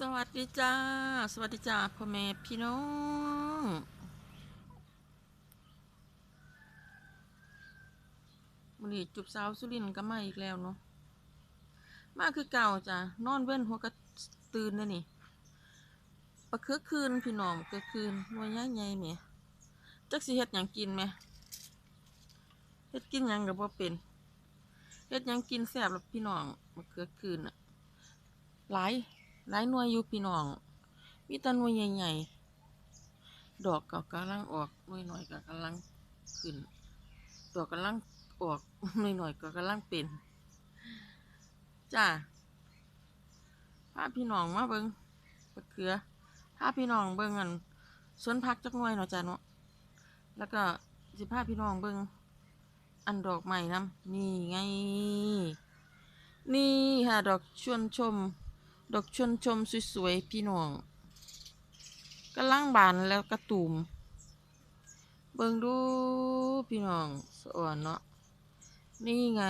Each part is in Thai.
สวัสดีจ้า สวัสดีจ้าพ่อแม่พี่น้องวันนี้จุบสาวสุรินก็มาอีกแล้วเนาะ มาคือเก่าจ้ะนอนเว้นหัวก็ตื่นแล้วนี่ปะคือคืนพี่น้องก็คืนว่าย่าใหญ่แหม่จักสิเฮ็ดหยังกินไหมเฮ็ดกินหยังก็บ่เป็นเฮ็ดหยังกินแซ่บแล้วพี่น้องมะเขือคืนน่ะหลาย หลายหน่วยอยู่พี่น้อง มีแต้นหน่วยใหญ่ๆ ดอกก็กำลังออกหน่วยหน่อยก็กำลังขึ้น ดอกกำลังออกหน่วยหน่อยก็กำลังเป็นจ้าพาพี่น้องมาเบิงมะเขือพาพี่น้องเบิงอันสวนผักจักหน่วยเนาะจ้าเนาะ แล้วก็สิพาพี่น้องเบิงอันดอกใหม่นํนี่ไง นี่ค่ะดอกชวนชม ดอกชนชมสวยๆพี่น้องกำลังบานแล้วกระตุ่มเบิ่งดูพี่น้องสะอ่อนเนาะนี่ไง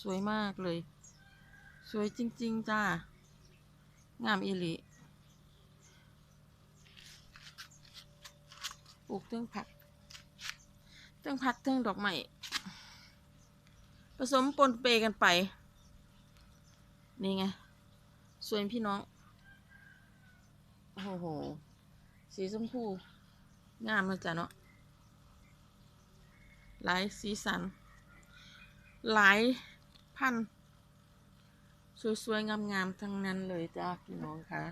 สวยมากเลย สวยจริง ๆ จ้า งามอีหลีปลูกเทั้งผักเทั้งผักเทั้งดอกไม้ผสมปนเปกันไป นี่ไง สวยพี่น้อง โอ้โห สีชมพู งามเลยจ้ะเนาะ หลายสีสัน หลายพันธุ์สวยๆ งามๆ ทั้งนั้นเลยจ้าพี่น้องค่ะ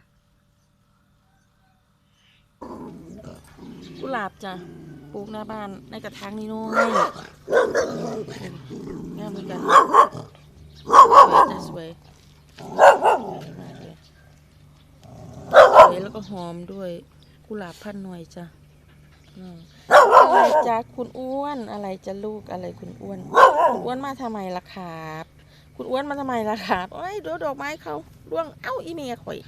กุหลาบจ้ะปลูกหน้าบ้านในกระถางนี่น้อยงามเหมือนกันสวยจ้ะสวย สวย แล้วก็หอมด้วยกุหลาบพันหน่วยจ้ะอะไรจ้ะคุณอ้วนอะไรจะลูกอะไรคุณอ้วนคุณอ้วนมาทำไมล่ะครับคุณอ้วนมาทำไมล่ะครับโอ้ยดูดอกไม้เขาร่วงเอ้าอีเมียข่อย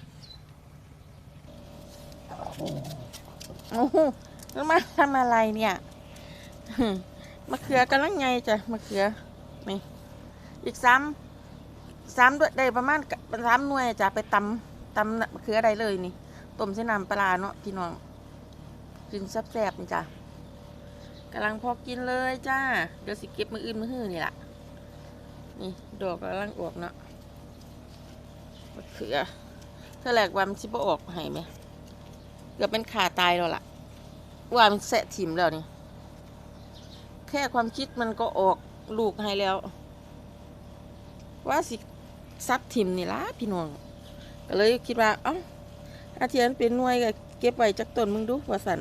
โอ้โหแล้วมาทำอะไรเนี่ยมะเขือกำลังไงจ้ะมะเขือนี่อีกซ้ำสามด้วยได้ประมาณสามหน่วยจ้ะไปตำตำมะเขืออะไรเลยนี่ ต้มเส้นน้ำปลาเนาะพี่น้อง กินแซ่บๆนี่จ้ะกำลังพอกินเลยจ้า เดี๋ยวสิเก็บมืออื่นมือหื้อนี่แหละนี่ดอกกำลังออกเนาะมะเขือถ้าแหลกวันชิบออกให้ไหมเกือบเป็นขาตายแล้วล่ะ ว่ามันแสะถิ่มแล้วนี่ แค่ความคิดมันก็ออกลูกให้แล้ว ว่าสิซับทิมนี่ละพี่น้อง ก็เลยคิดว่า เอ้า อาเทียนเป็นหน่วยก็เก็บไว้จากต้นมึงดูว่าสัน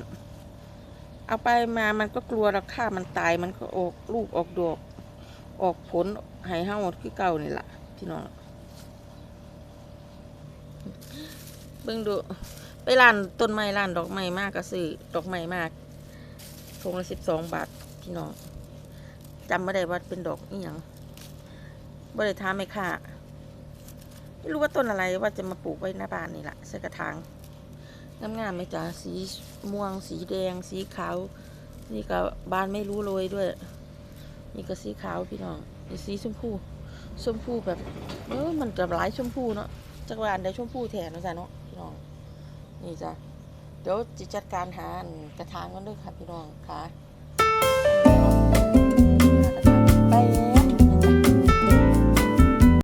เอาไปมามันก็กลัวเราคามันตายมันก็ออกลูกออกดอก ออกผลให้เฮาคือเก่านี่แหละพี่น้องเบิ่งดูไปร้านต้นไม้ร้านดอกไม้มากก็ซื้อดอกไม้มากทงละสิบสองบาทพี่น้องจำไม่ได้ว่าเป็นดอกอีหยังบริทาไม่ค่ะ ไม่รู้ว่าต้นอะไรว่าจะมาปลูกไว้หน้าบ้านนี่แหละใส่กระถางงามๆไหมจ๊ะสีม่วง สีแดง สีขาว นี่ก็บานไม่รู้โรยด้วย นี่ก็สีขาวพี่น้องนี่สีชมพูชมพูแบบเออมันจะหลายชมพูเนาะจักรวาลได้ชมพูแทนนะจ๊ะเนาะพี่น้องนี่จ้ะเดี๋ยวจะจัดการหานกระถางกันด้วยค่ะพี่น้องค่ะไป